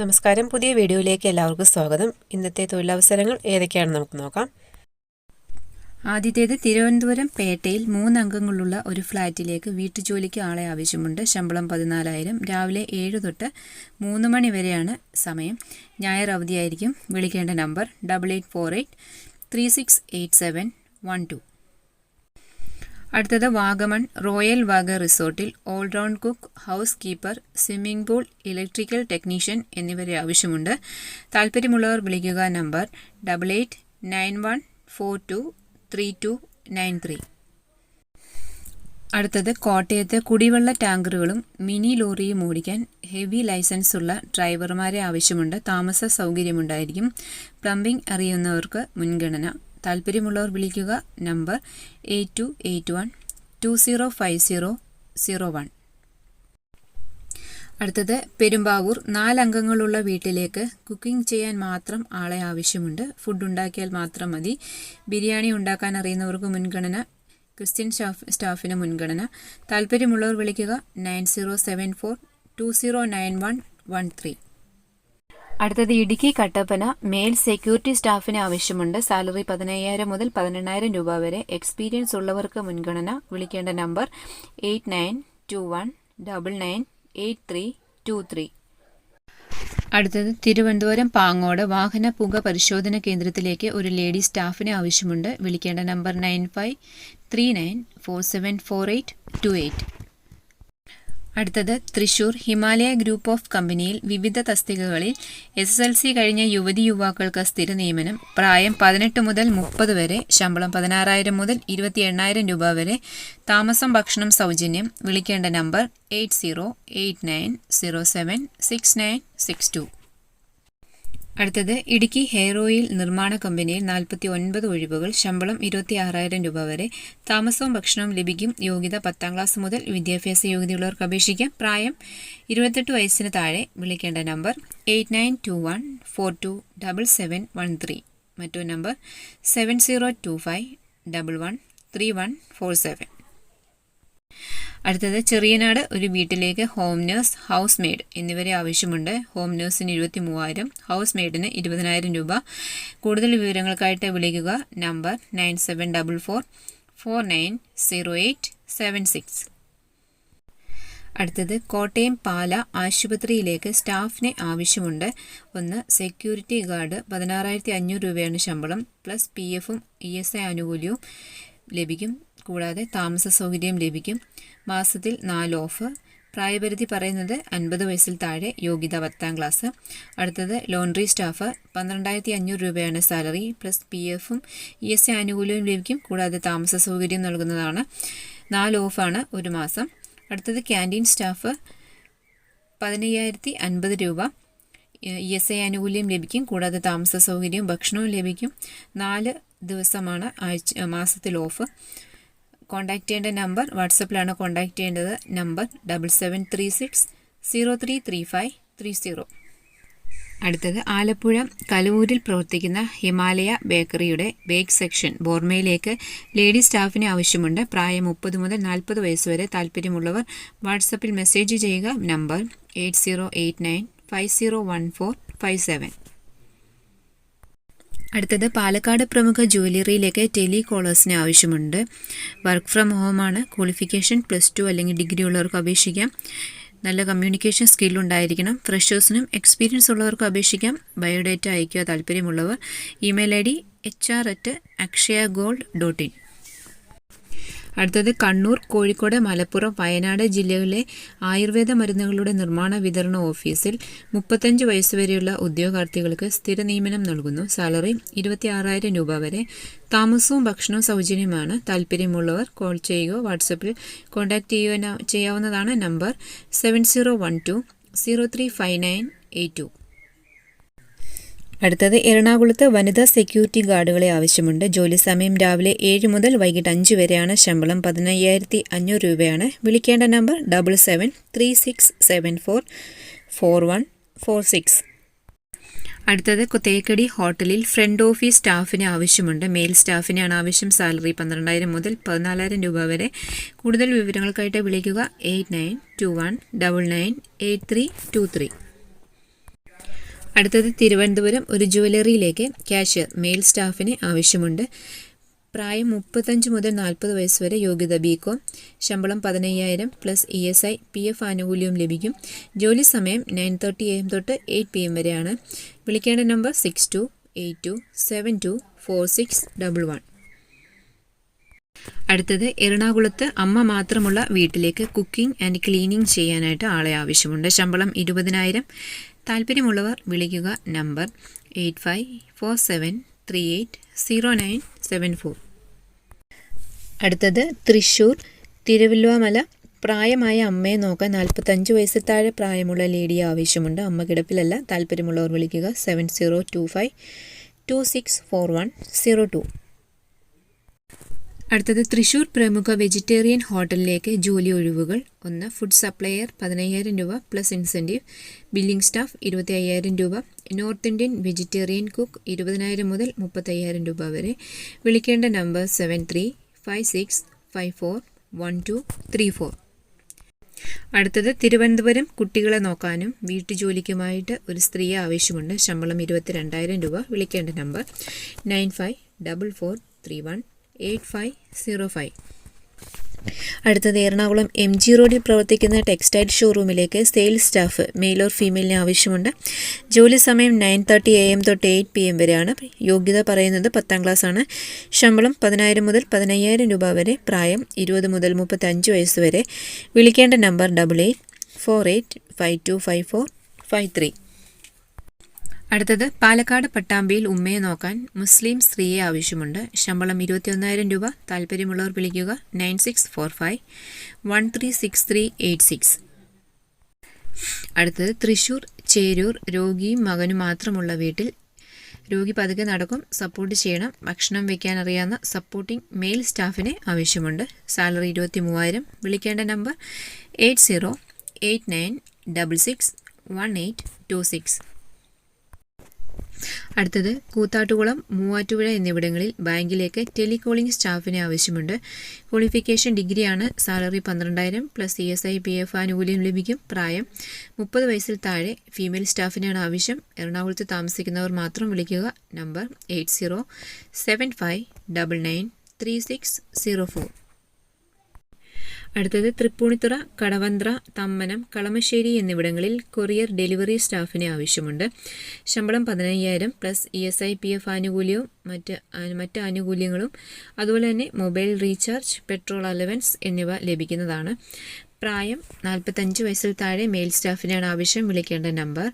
നമസ്കാരം. പുതിയ വീഡിയോയിലേക്ക് എല്ലാവർക്കും സ്വാഗതം. ഇന്നത്തെ തൊഴിലവസരങ്ങൾ ഏതൊക്കെയാണെന്ന് നമുക്ക് നോക്കാം. ആദ്യത്തേത് തിരുവനന്തപുരം പേട്ടയിൽ മൂന്നംഗങ്ങളുള്ള ഒരു ഫ്ലാറ്റിലേക്ക് വീട്ടുജോലിക്ക് ആളെ ആവശ്യമുണ്ട്. ശമ്പളം പതിനാലായിരം. രാവിലെ ഏഴ് തൊട്ട് മൂന്ന് മണി വരെയാണ് സമയം. ഞായർ അവധിയായിരിക്കും. വിളിക്കേണ്ട number double eight four eight three six eight seven one two. അടുത്തത് വാഗമൺ റോയൽ വാഗ റിസോർട്ടിൽ all round cook house keeper swimming pool electrical technician എന്നിവരെ ആവശ്യമുണ്ട്. താല്പര്യമുള്ളവർ വിളിക്കുക number double eight nine one four two three two nine three അടുത്തത് കോട്ടയത്ത് കുടിവെള്ള ടാങ്കറുകളും mini ലോറിയും ഓടിക്കാൻ ഹെവി ലൈസൻസ് ഉള്ള ഡ്രൈവർമാരെ ആവശ്യമുണ്ട്. താമസ സൗകര്യമുണ്ടായിരിക്കും പ്ലംബിംഗ് അറിയുന്നവർക്ക് മുൻഗണന താല്പര്യമുള്ളവർ വിളിക്കുക. Number eight two eight one two zero five zero zero one. അടുത്തത് പെരുമ്പാവൂർ നാലംഗങ്ങളുള്ള വീട്ടിലേക്ക് കുക്കിംഗ് ചെയ്യാൻ മാത്രം ആളെ ആവശ്യമുണ്ട്. ഫുഡ് ഉണ്ടാക്കിയാൽ മാത്രം മതി. ബിരിയാണി ഉണ്ടാക്കാൻ അറിയുന്നവർക്ക് മുൻഗണന ക്രിസ്ത്യൻ സ്റ്റാഫ് സ്റ്റാഫിന് മുൻഗണന. താല്പര്യമുള്ളവർ വിളിക്കുക. Nine zero seven four two zero nine one one three. അടുത്തത് ഇടുക്കി കട്ടപ്പന മെയിൽ സെക്യൂരിറ്റി സ്റ്റാഫിന് ആവശ്യമുണ്ട്. സാലറി പതിനയ്യായിരം മുതൽ പതിനെണ്ണായിരം രൂപ വരെ. എക്സ്പീരിയൻസ് ഉള്ളവർക്ക് മുൻഗണന. വിളിക്കേണ്ട number eight nine two one double nine eight three two three. അടുത്തത് തിരുവനന്തപുരം പാങ്ങോട് വാഹന പുക പരിശോധന കേന്ദ്രത്തിലേക്ക് ഒരു ലേഡി സ്റ്റാഫിനെ ആവശ്യമുണ്ട്. വിളിക്കേണ്ട number nine five three nine four seven four eight two eight. അടുത്തത് തൃശൂർ ഹിമാലയ ഗ്രൂപ്പ് ഓഫ് കമ്പനിയിൽ വിവിധ തസ്തികകളിൽ എസ് എസ് എൽ സി കഴിഞ്ഞ യുവതി യുവാക്കൾക്ക് സ്ഥിര നിയമനം. പ്രായം പതിനെട്ട് മുതൽ മുപ്പത് വരെ ശമ്പളം പതിനാറായിരം മുതൽ ഇരുപത്തി എണ്ണായിരം രൂപ വരെ താമസം ഭക്ഷണം സൗജന്യം. വിളിക്കേണ്ട number eight zero eight nine zero seven six nine six two. അടുത്തത് ഇടുക്കി ഹെയർ ഓയിൽ നിർമ്മാണ കമ്പനിയിൽ നാൽപ്പത്തി ഒൻപത് ഒഴിവുകൾ ശമ്പളം ഇരുപത്തി ആറായിരം രൂപ വരെ. താമസവും ഭക്ഷണവും ലഭിക്കും. യോഗ്യത പത്താം ക്ലാസ് മുതൽ വിദ്യാഭ്യാസ യോഗ്യതയുള്ളവർക്ക് അപേക്ഷിക്കാം. പ്രായം ഇരുപത്തെട്ട് വയസ്സിന് താഴെ. വിളിക്കേണ്ട number eight nine two one four two double seven one three. മറ്റൊരു number seven zero two five double one three one four seven. അടുത്തത് ചെറിയനാട് ഒരു വീട്ടിലേക്ക് ഹോം നേഴ്സ് ഹൗസ് മെയ്ഡ് എന്നിവരെ ആവശ്യമുണ്ട്. ഹോം നേഴ്സിന് ഇരുപത്തി മൂവായിരം ഹൗസ് മെയ്ഡിന് ഇരുപതിനായിരം രൂപ. കൂടുതൽ വിവരങ്ങൾക്കായിട്ട് വിളിക്കുക. Number nine seven double four four nine zero eight seven six. അടുത്തത് കോട്ടയം പാല ആശുപത്രിയിലേക്ക് സ്റ്റാഫിനെ ആവശ്യമുണ്ട്. ഒന്ന് സെക്യൂരിറ്റി ഗാർഡ് പതിനാറായിരത്തി അഞ്ഞൂറ് രൂപയാണ് ശമ്പളം. പ്ലസ് പി എഫും ഇ എസ് ഐ ആനുകൂല്യവും ലഭിക്കും. കൂടാതെ താമസ സൗകര്യം ലഭിക്കും. മാസത്തിൽ നാല് ഓഫ്. പ്രായപരിധി പറയുന്നത് അൻപത് വയസ്സിൽ താഴെ യോഗ്യത പത്താം ക്ലാസ്. അടുത്തത് ലോണ്ടറി സ്റ്റാഫ് പന്ത്രണ്ടായിരത്തി അഞ്ഞൂറ് രൂപയാണ് സാലറി. പ്ലസ് പി എഫും ഇ എസ് എ ആനുകൂല്യവും ലഭിക്കും. കൂടാതെ താമസ സൗകര്യം നൽകുന്നതാണ്. നാല് ഓഫാണ് ഒരു മാസം. അടുത്തത് ക്യാന്റീൻ സ്റ്റാഫ് പതിനയ്യായിരത്തി അൻപത് രൂപ ഇ എസ് ഐ ആനുകൂല്യം ലഭിക്കും. കൂടാതെ താമസ സൗകര്യവും ഭക്ഷണവും ലഭിക്കും. നാല് ദിവസമാണ് ആഴ്ച മാസത്തിൽ ഓഫ്. കോൺടാക്റ്റ് ചെയ്യേണ്ട നമ്പർ വാട്സപ്പിലാണ് കോൺടാക്ട് ചെയ്യേണ്ടത്. Number double seven three six zero three three five three zero അടുത്തത് ആലപ്പുഴ കലൂരിൽ പ്രവർത്തിക്കുന്ന ഹിമാലയ ബേക്കറിയുടെ ബേക്ക് സെക്ഷൻ ബോർമയിലേക്ക് ലേഡി സ്റ്റാഫിന് ആവശ്യമുണ്ട്. പ്രായം മുപ്പത് മുതൽ നാൽപ്പത് വയസ്സ് വരെ താല്പര്യമുള്ളവർ വാട്സപ്പിൽ മെസ്സേജ് ചെയ്യുക. Number eight zero eight nine five zero one four five seven അടുത്തത് പാലക്കാട് പ്രമുഖ ജ്വല്ലറിയിലേക്ക് ടെലി കോളേഴ്സിന് ആവശ്യമുണ്ട്. വർക്ക് ഫ്രം ഹോമാണ് ക്വാളിഫിക്കേഷൻ പ്ലസ് ടു അല്ലെങ്കിൽ ഡിഗ്രി ഉള്ളവർക്ക് അപേക്ഷിക്കാം. നല്ല കമ്മ്യൂണിക്കേഷൻ സ്കിൽ ഉണ്ടായിരിക്കണം. ഫ്രഷേഴ്സിനും എക്സ്പീരിയൻസ് ഉള്ളവർക്കും അപേക്ഷിക്കാം. ബയോഡേറ്റ അയക്കുക താല്പര്യമുള്ളവർ. Email I D H R at Akshaya gold dot in. അടുത്തത് കണ്ണൂർ കോഴിക്കോട് മലപ്പുറം വയനാട് ജില്ലകളിലെ ആയുർവേദ മരുന്നുകളുടെ നിർമ്മാണ വിതരണ ഓഫീസിൽ മുപ്പത്തഞ്ച് വയസ്സുവരെയുള്ള ഉദ്യോഗാർത്ഥികൾക്ക് സ്ഥിര നിയമനം നൽകുന്നു. സാലറി ഇരുപത്തി ആറായിരം രൂപ വരെ. താമസവും ഭക്ഷണവും സൗജന്യമാണ്. താല്പര്യമുള്ളവർ കോൾ ചെയ്യുകയോ വാട്സപ്പിൽ കോൺടാക്റ്റ് ചെയ്യുക ചെയ്യാവുന്നതാണ് number seven zero one two zero three five nine eight two. അടുത്തത് എറണാകുളത്ത് വനിതാ സെക്യൂരിറ്റി ഗാർഡുകളെ ആവശ്യമുണ്ട്. ജോലി സമയം രാവിലെ ഏഴ് മുതൽ വൈകിട്ട് അഞ്ച് വരെയാണ് ശമ്പളം. പതിനയ്യായിരത്തി അഞ്ഞൂറ് രൂപയാണ്. വിളിക്കേണ്ട number double seven three six seven four four one four six. അടുത്തത് കുത്തേക്കടി ഹോട്ടലിൽ ഫ്രണ്ട് ഓഫീസ് സ്റ്റാഫിന് ആവശ്യമുണ്ട്. മെയിൽ സ്റ്റാഫിനാണ് ആവശ്യം. സാലറി പന്ത്രണ്ടായിരം മുതൽ പതിനാലായിരം രൂപ വരെ. കൂടുതൽ വിവരങ്ങൾക്കായിട്ട് വിളിക്കുക eight nine two one double nine eight three two three. അടുത്തത് തിരുവനന്തപുരം ഒരു ജുവലറിയിലേക്ക് ക്യാഷ്യർ മെയിൽ സ്റ്റാഫിന് ആവശ്യമുണ്ട്. പ്രായം മുപ്പത്തഞ്ച് മുതൽ നാൽപ്പത് വയസ്സ് വരെ യോഗ്യത ബികോം ശമ്പളം പതിനയ്യായിരം plus E S I P F ആനുകൂല്യവും ലഭിക്കും. ജോലി സമയം നയൻ തേർട്ടി എ എം തൊട്ട് എയ്റ്റ് പി എം വരെയാണ്. വിളിക്കേണ്ട number six two eight two seven two four six double one അടുത്തത് എറണാകുളത്ത് അമ്മ മാത്രമുള്ള വീട്ടിലേക്ക് കുക്കിംഗ് ആൻഡ് ക്ലീനിങ് ചെയ്യാനായിട്ട് ആളെ ആവശ്യമുണ്ട്. ശമ്പളം ഇരുപതിനായിരം. താല്പര്യമുള്ളവർ വിളിക്കുക number eight five four seven three eight zero nine seven four. അടുത്തത് തൃശ്ശൂർ തിരുവല്ലുവമല പ്രായമായ അമ്മയെ നോക്കാൻ നാൽപ്പത്തഞ്ച് വയസ്സ് താഴെ പ്രായമുള്ള ലേഡിയെ ആവശ്യമുണ്ട്. അമ്മ കിടപ്പിലല്ല. താല്പര്യമുള്ളവർ വിളിക്കുക seven zero two five two six four one zero two. അടുത്തത് തൃശൂർ പ്രമുഖ വെജിറ്റേറിയൻ ഹോട്ടലിലേക്ക് ജോലി ഒഴിവുകൾ. ഒന്ന് ഫുഡ് സപ്ലയർ പതിനയ്യായിരം രൂപ പ്ലസ് ഇൻസെന്റീവ് ബില്ലിംഗ് സ്റ്റാഫ് ഇരുപത്തി അയ്യായിരം രൂപ. നോർത്ത് ഇന്ത്യൻ വെജിറ്റേറിയൻ കുക്ക് ഇരുപതിനായിരം മുതൽ മുപ്പത്തയ്യായിരം രൂപ വരെ. വിളിക്കേണ്ട number seven three five six five four one two three four. അടുത്തത് തിരുവനന്തപുരം കുട്ടികളെ നോക്കാനും വീട്ടുജോലിക്കുമായിട്ട് ഒരു സ്ത്രീയെ ആവശ്യമുണ്ട്. ശമ്പളം ഇരുപത്തി രണ്ടായിരം രൂപ. വിളിക്കേണ്ട number nine five double four three one eight five zero five. അടുത്തത് എറണാകുളം എം ജി റോഡിൽ പ്രവർത്തിക്കുന്ന ടെക്സ്റ്റൈൽ ഷോറൂമിലേക്ക് സെയിൽസ് സ്റ്റാഫ് മെയിൽ ഓർ ഫീമെയിലിന് ആവശ്യമുണ്ട്. ജോലി സമയം നയൻ തേർട്ടി എ എം തൊട്ട് എയ്റ്റ് പി എം വരെയാണ്. യോഗ്യത പറയുന്നത് പത്താം ആണ് ശമ്പളം പതിനായിരം മുതൽ പതിനയ്യായിരം രൂപ വരെ. പ്രായം ഇരുപത് മുതൽ മുപ്പത്തഞ്ച് വയസ്സ് വരെ. വിളിക്കേണ്ട number double eight four eight five two five four five three. അടുത്തത് പാലക്കാട് പട്ടാമ്പിയിൽ ഉമ്മയെ നോക്കാൻ മുസ്ലിം സ്ത്രീയെ ആവശ്യമുണ്ട്. ശമ്പളം ഇരുപത്തിയൊന്നായിരം രൂപ. താല്പര്യമുള്ളവർ വിളിക്കുക. Nine six four five one three six three eight six. അടുത്തത് തൃശൂർ ചേരൂർ രോഗിയും മകനും മാത്രമുള്ള വീട്ടിൽ രോഗി പതുക്കെ നടക്കും. സപ്പോർട്ട് ചെയ്യണം. ഭക്ഷണം വയ്ക്കാൻ അറിയാവുന്ന സപ്പോർട്ടിംഗ് മെയിൽ സ്റ്റാഫിനെ ആവശ്യമുണ്ട്. സാലറി ഇരുപത്തി മൂവായിരം വിളിക്കേണ്ട number eight zero eight nine double six one eight two six. അടുത്തത് കൂത്താട്ടുകുളം മൂവാറ്റുപുഴ എന്നിവിടങ്ങളിൽ ബാങ്കിലേക്ക് ടെലികോളിംഗ് സ്റ്റാഫിനെ ആവശ്യമുണ്ട്. ക്വാളിഫിക്കേഷൻ ഡിഗ്രിയാണ് സാലറി പന്ത്രണ്ടായിരം plus C S I P F ആനുകൂല്യം ലഭിക്കും പ്രായം മുപ്പത് വയസ്സിൽ താഴെ ഫീമെയിൽ സ്റ്റാഫിനാണ് ആവശ്യം. എറണാകുളത്ത് താമസിക്കുന്നവർ മാത്രം വിളിക്കുക. Number eight zero seven five double nine three six zero four. അടുത്തത് തൃപ്പൂണിത്തുറ കടവന്ത്ര തമ്മനം കളമശ്ശേരി എന്നിവിടങ്ങളിൽ കൊറിയർ ഡെലിവറി സ്റ്റാഫിനെ ആവശ്യമുണ്ട്. ശമ്പളം പതിനയ്യായിരം plus E S I P F ആനുകൂല്യവും മറ്റ് മറ്റ് ആനുകൂല്യങ്ങളും അതുപോലെ തന്നെ മൊബൈൽ റീചാർജ് പെട്രോൾ അലവൻസ് എന്നിവ ലഭിക്കുന്നതാണ്. പ്രായം നാൽപ്പത്തഞ്ച് വയസ്സിൽ താഴെ മെയിൽ സ്റ്റാഫിനാണ് ആവശ്യം. വിളിക്കേണ്ട number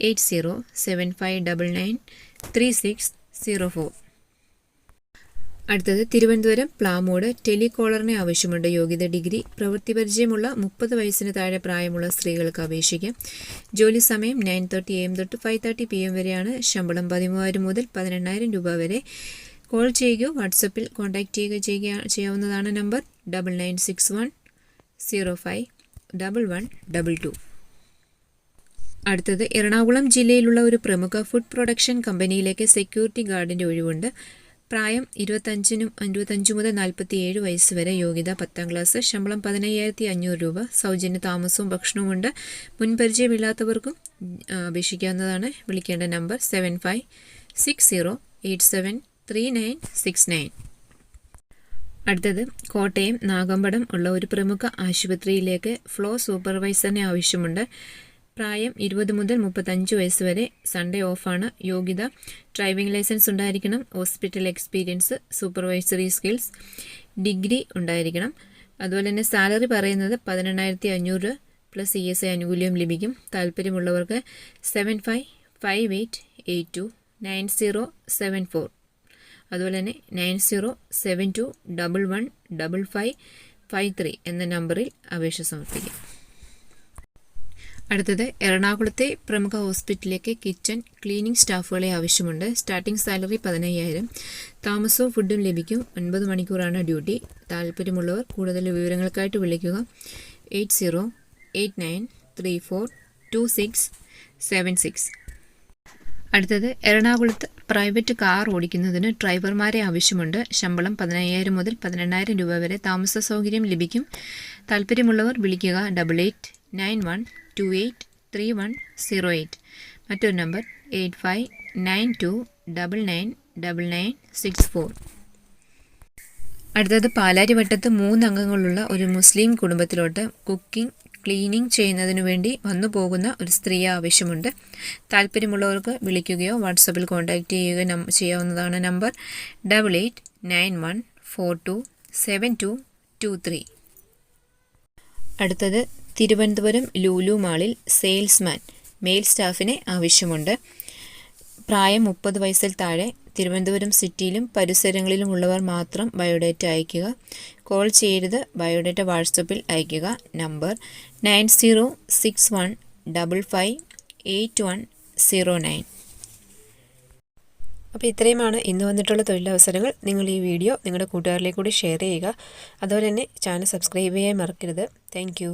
eight zero seven five double nine three six zero four. അടുത്തത് തിരുവനന്തപുരം പ്ലാമൂട് ടെലികോളറിനെ ആവശ്യമുണ്ട്. യോഗ്യത ഡിഗ്രി പ്രവൃത്തി പരിചയമുള്ള മുപ്പത് വയസ്സിന് താഴെ പ്രായമുള്ള സ്ത്രീകൾക്ക് അപേക്ഷിക്കാം. ജോലി സമയം നയൻ തേർട്ടി എം തൊട്ട് ഫൈവ് തേർട്ടി പി എം വരെയാണ്. ശമ്പളം പതിമൂവായിരം മുതൽ പതിനെണ്ണായിരം രൂപ വരെ. കോൾ ചെയ്യുകയോ വാട്സപ്പിൽ കോൺടാക്റ്റ് ചെയ്യുകയോ ചെയ്യുക ചെയ്യാവുന്നതാണ് number double nine six one zero five double one double two. അടുത്തത് എറണാകുളം ജില്ലയിലുള്ള ഒരു പ്രമുഖ ഫുഡ് പ്രൊഡക്ഷൻ കമ്പനിയിലേക്ക് സെക്യൂരിറ്റി ഗാർഡിന്റെ ഒഴിവുണ്ട്. പ്രായം ഇരുപത്തഞ്ചിനും ഇരുപത്തഞ്ച് മുതൽ നാൽപ്പത്തി ഏഴ് വയസ്സ് വരെ യോഗ്യത പത്താം ക്ലാസ്. ശമ്പളം പതിനയ്യായിരത്തി അഞ്ഞൂറ് രൂപ. സൗജന്യ താമസവും ഭക്ഷണവുമുണ്ട്. മുൻപരിചയമില്ലാത്തവർക്കും അപേക്ഷിക്കാവുന്നതാണ്. വിളിക്കേണ്ട number seven five six zero eight seven three nine six nine. അടുത്തത് കോട്ടയം നാഗമ്പടം ഉള്ള ഒരു പ്രമുഖ ആശുപത്രിയിലേക്ക് ഫ്ലോ സൂപ്പർവൈസറിനെ ആവശ്യമുണ്ട്. പ്രായം ഇരുപത് മുതൽ മുപ്പത്തഞ്ച് വയസ്സ് വരെ സൺഡേ ഓഫാണ് യോഗ്യത ഡ്രൈവിംഗ് ലൈസൻസ് ഉണ്ടായിരിക്കണം. Hospital experience supervisory skills degree ഉണ്ടായിരിക്കണം. അതുപോലെ തന്നെ സാലറി പറയുന്നത് പതിനെണ്ണായിരത്തി അഞ്ഞൂറ് പ്ലസ് ഇ എസ് ഐ ആനുകൂല്യം ലഭിക്കും. താല്പര്യമുള്ളവർക്ക് seven five five eight eight two nine zero seven four അതുപോലെ തന്നെ nine zero seven two double one double five five three എന്ന നമ്പറിൽ അപേക്ഷ സമർപ്പിക്കാം. അടുത്തത് എറണാകുളത്തെ പ്രമുഖ ഹോസ്പിറ്റലിലേക്ക് കിച്ചൺ ക്ലീനിംഗ് സ്റ്റാഫുകളെ ആവശ്യമുണ്ട്. സ്റ്റാർട്ടിംഗ് സാലറി പതിനയ്യായിരം. താമസവും ഫുഡും ലഭിക്കും. ഒൻപത് മണിക്കൂറാണ് ഡ്യൂട്ടി. താല്പര്യമുള്ളവർ കൂടുതൽ വിവരങ്ങൾക്കായിട്ട് വിളിക്കുക. Eight zero eight nine three four two six seven six. അടുത്തത് എറണാകുളത്ത് പ്രൈവറ്റ് കാർ ഓടിക്കുന്നതിന് ഡ്രൈവർമാരെ ആവശ്യമുണ്ട്. ശമ്പളം പതിനയ്യായിരം മുതൽ പതിനെണ്ണായിരം രൂപ വരെ താമസ സൗകര്യം ലഭിക്കും. താല്പര്യമുള്ളവർ വിളിക്കുക. Double eight nine one two eight three one zero eight മറ്റൊരു number eight five nine two double nine double nine six four അടുത്തത് പാലാരിവട്ടത്ത് മൂന്ന് അംഗങ്ങളുള്ള ഒരു മുസ്ലിം കുടുംബത്തിലോട്ട് കുക്കിംഗ് ക്ലീനിങ് ചെയ്യുന്നതിനു വേണ്ടി വന്നു പോകുന്ന ഒരു സ്ത്രീയെ ആവശ്യമുണ്ട്. താല്പര്യമുള്ളവർക്ക് വിളിക്കുകയോ വാട്സപ്പിൽ കോൺടാക്റ്റ് ചെയ്യുകയോ ചെയ്യാവുന്നതാണ് number double eight nine one four two seven two two three അടുത്തത് തിരുവനന്തപുരം ലൂലു മാളിൽ സെയിൽസ്മാൻ മെയിൽ സ്റ്റാഫിനെ ആവശ്യമുണ്ട്. പ്രായം മുപ്പത് വയസ്സിൽ താഴെ തിരുവനന്തപുരം സിറ്റിയിലും പരിസരങ്ങളിലും ഉള്ളവർ മാത്രം ബയോഡേറ്റ അയയ്ക്കുക. കോൾ ചെയ്യരുത് ബയോഡേറ്റ വാട്സപ്പിൽ അയയ്ക്കുക. Number nine zero six one double five eight one zero nine. അപ്പോൾ ഇത്രയുമാണ് ഇന്ന് വന്നിട്ടുള്ള തൊഴിലവസരങ്ങൾ. നിങ്ങൾ ഈ വീഡിയോ നിങ്ങളുടെ കൂട്ടുകാരിലേക്ക് കൂടി ഷെയർ ചെയ്യുക. അതുപോലെ തന്നെ ചാനൽ സബ്സ്ക്രൈബ് ചെയ്യാൻ മറക്കരുത്. താങ്ക്